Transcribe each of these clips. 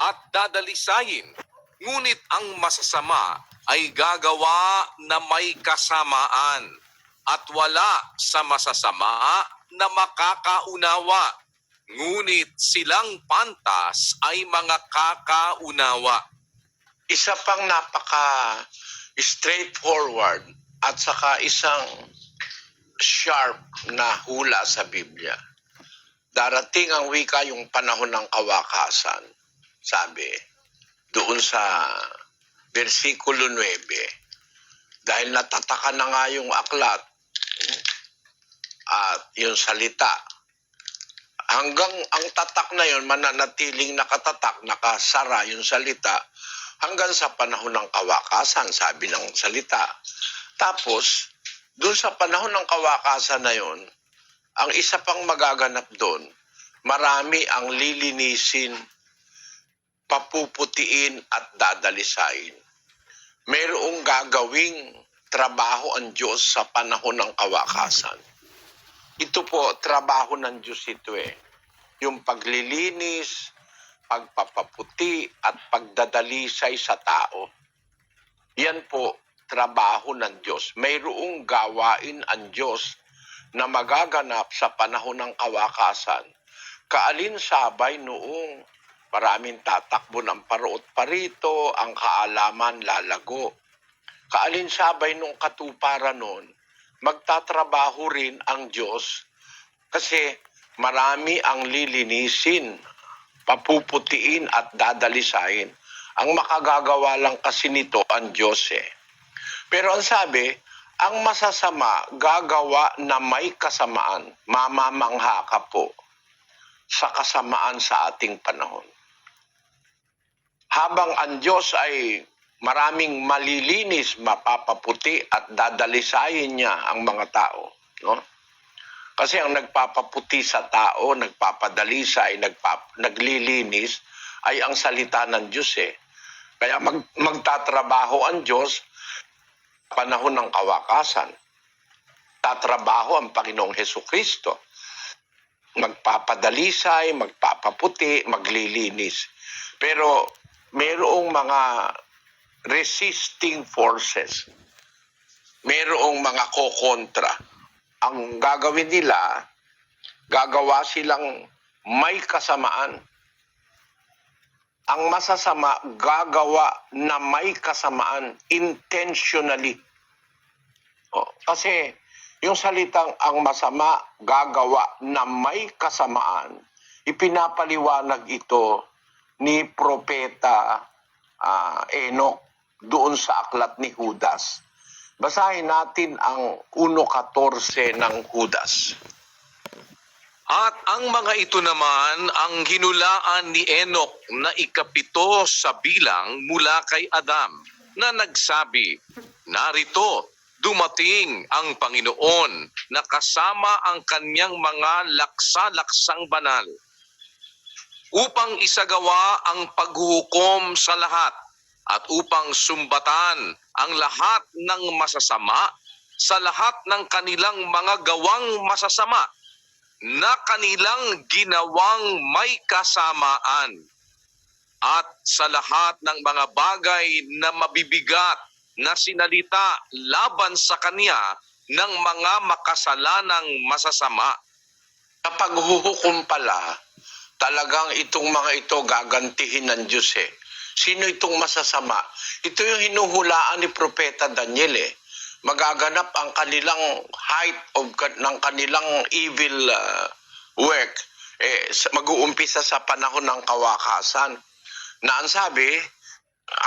at dadalisayin. Ngunit ang masasama ay gagawa na may kasamaan at wala sa masasama na makakaunawa. Ngunit silang pantas ay mga kakaunawa. isa pang napaka straightforward at saka isang sharp na hula sa Biblia. Darating ang wika yung panahon ng kawakasan. Sabi, doon sa versikulo 9, dahil natataka na nga yung aklat at yung salita, hanggang ang tatak na yun, mananatiling nakatatak, nakasara yung salita, hanggang sa panahon ng kawakasan, sabi ng salita. Tapos, doon sa panahon ng kawakasan na yon, ang isa pang magaganap doon, marami ang lilinisin, papuputiin at dadalisain. Mayroong gagawing trabaho ang Diyos sa panahon ng kawakasan. Ito po, trabaho ng Diyos ito eh. Yung paglilinis, pagpapaputi at pagdadalisay sa tao. Yan po, trabaho ng Diyos. Mayroong gawain ang Diyos na magaganap sa panahon ng kawakasan. Kaalinsabay noong maraming tatakbo ng paroot parito, ang kaalaman lalago. Kaalinsabay nung katuparan noon, magtatrabaho rin ang Diyos kasi marami ang lilinisin papuputiin at dadalisain. Ang makagagawa lang kasi nito ang Diyos eh. Pero ang sabi, ang masasama gagawa na may kasamaan. Mamamangha ka po sa kasamaan sa ating panahon. Habang ang Diyos ay maraming malilinis, mapapaputi at dadalisayin niya ang mga tao. No? Kasi ang nagpapaputi sa tao, nagpapadalisay, nagpap, naglilinis, ay ang salita ng Diyos eh. Kaya mag, magtatrabaho ang Diyos panahon ng kawakasan. Tatrabaho ang Panginoong Heso Kristo. Magpapadalisay, magpapaputi, maglilinis. Pero mayroong mga resisting forces. Mayroong mga kokontra ang gagawin nila, gagawa silang may kasamaan. Ang masasama, gagawa na may kasamaan intentionally. O, kasi yung salitang ang masama, gagawa na may kasamaan, ipinapaliwanag ito ni Propeta ah, Enoch doon sa aklat ni Judas. Basahin natin ang 1.14 ng Judas. At ang mga ito naman ang hinulaan ni Enoch na ikapito sa bilang mula kay Adam na nagsabi, Narito, dumating ang Panginoon na kasama ang kanyang mga laksa-laksang banal upang isagawa ang paghuhukom sa lahat at upang sumbatan ang lahat ng masasama sa lahat ng kanilang mga gawang masasama na kanilang ginawang may kasamaan at sa lahat ng mga bagay na mabibigat na sinalita laban sa kanya ng mga makasalanang masasama. Kapag huhukom pala, talagang itong mga ito gagantihin ng Diyos eh. Sino itong masasama? Ito yung hinuhulaan ni Propeta Daniel eh. Magaganap ang kanilang height of ng kanilang evil uh, work eh, sa- mag-uumpisa sa panahon ng kawakasan. Na ang sabi,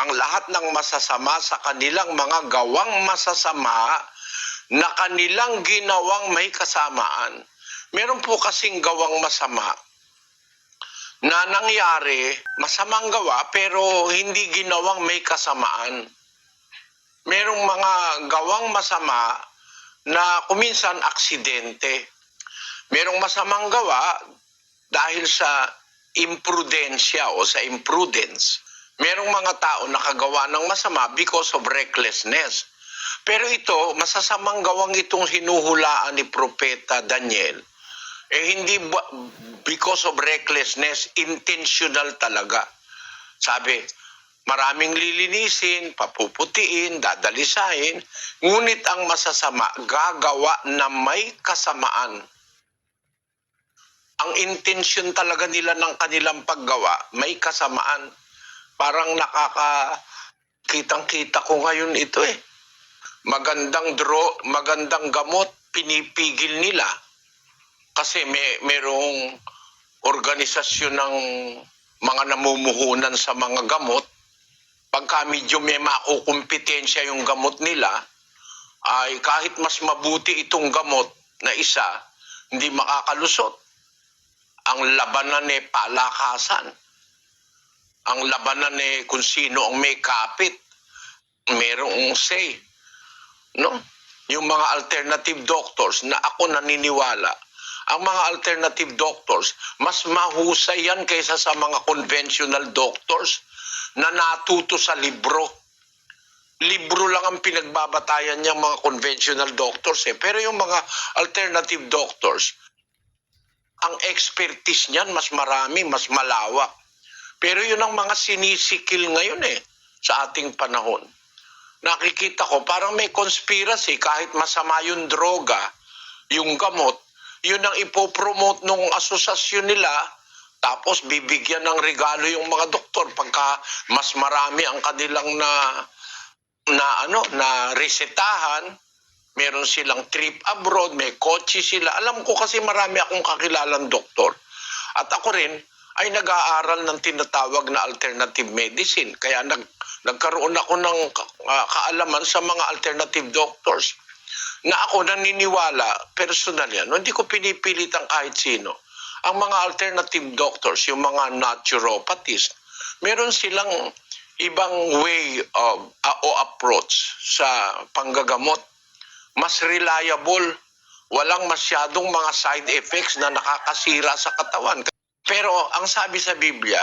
ang lahat ng masasama sa kanilang mga gawang masasama na kanilang ginawang may kasamaan. Meron po kasing gawang masama na nangyari, masamang gawa pero hindi ginawang may kasamaan. Merong mga gawang masama na kuminsan aksidente. Merong masamang gawa dahil sa imprudensya o sa imprudence. Merong mga tao nakagawa ng masama because of recklessness. Pero ito, masasamang gawang itong hinuhulaan ni Propeta Daniel, eh hindi ba- because of recklessness, intentional talaga. Sabi, maraming lilinisin, papuputiin, dadalisahin, ngunit ang masasama, gagawa na may kasamaan. Ang intensyon talaga nila ng kanilang paggawa, may kasamaan. Parang nakaka kitang-kita ko ngayon ito eh. Magandang draw, magandang gamot, pinipigil nila. Kasi may merong organisasyon ng mga namumuhunan sa mga gamot. Pagka medyo may makukumpetensya yung gamot nila, ay kahit mas mabuti itong gamot na isa, hindi makakalusot. Ang labanan ay palakasan. Ang labanan ay kung sino ang may kapit. Merong say. No? Yung mga alternative doctors na ako naniniwala, ang mga alternative doctors, mas mahusay yan kaysa sa mga conventional doctors na natuto sa libro. Libro lang ang pinagbabatayan niyang mga conventional doctors eh. Pero yung mga alternative doctors, ang expertise niyan mas marami, mas malawak. Pero yun ang mga sinisikil ngayon eh sa ating panahon. Nakikita ko parang may conspiracy kahit masama yung droga, yung gamot, yun ang ipopromote nung asosasyon nila tapos bibigyan ng regalo yung mga doktor pagka mas marami ang kanilang na na ano na resetahan meron silang trip abroad, may kotse sila. Alam ko kasi marami akong kakilalang doktor. At ako rin ay nag-aaral ng tinatawag na alternative medicine. Kaya nag, nagkaroon ako ng ah, kaalaman sa mga alternative doctors na ako naniniwala, personal yan, hindi ko pinipilit ang kahit sino. Ang mga alternative doctors, yung mga naturopathists, meron silang ibang way of, ah, o approach sa panggagamot mas reliable. Walang masyadong mga side effects na nakakasira sa katawan. Pero ang sabi sa Biblia,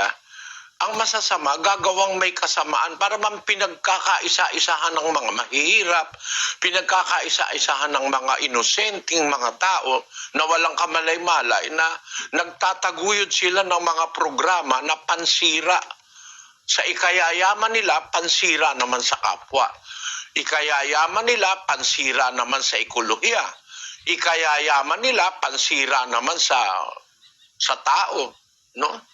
ang masasama, gagawang may kasamaan para man pinagkakaisa-isahan ng mga mahihirap, pinagkakaisa-isahan ng mga inosenteng mga tao na walang kamalay-malay na nagtataguyod sila ng mga programa na pansira. Sa ikayayaman nila, pansira naman sa kapwa. Ikayayaman nila, pansira naman sa ekolohiya. Ikayayaman nila, pansira naman sa sa tao, no?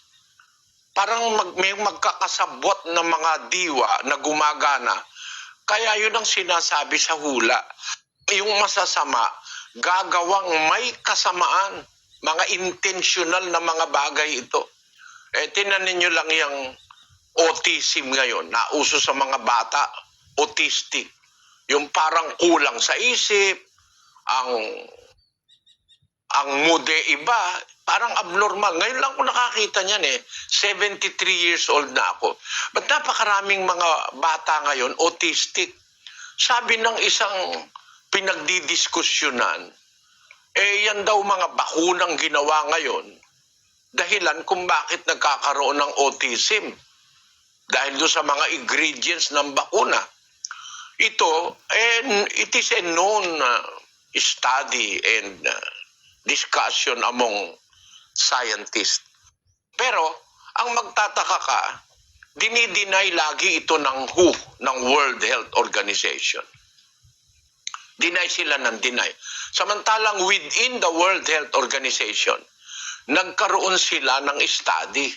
Parang mag, may magkakasabot ng mga diwa na gumagana. Kaya yun ang sinasabi sa hula. Yung masasama, gagawang may kasamaan. Mga intentional na mga bagay ito. Eh, tinan ninyo lang yung autism ngayon, nauso sa mga bata, autistic. Yung parang kulang sa isip, ang ang mude iba, parang abnormal. Ngayon lang ko nakakita niyan eh. 73 years old na ako. Ba't napakaraming mga bata ngayon autistic? Sabi ng isang pinagdidiskusyonan, eh yan daw mga bakunang ginawa ngayon dahilan kung bakit nagkakaroon ng autism. Dahil doon sa mga ingredients ng bakuna. Ito, and it is a known uh, study and uh, discussion among scientists. Pero, ang magtataka ka, dinideny lagi ito ng WHO, ng World Health Organization. Deny sila ng deny. Samantalang within the World Health Organization, nagkaroon sila ng study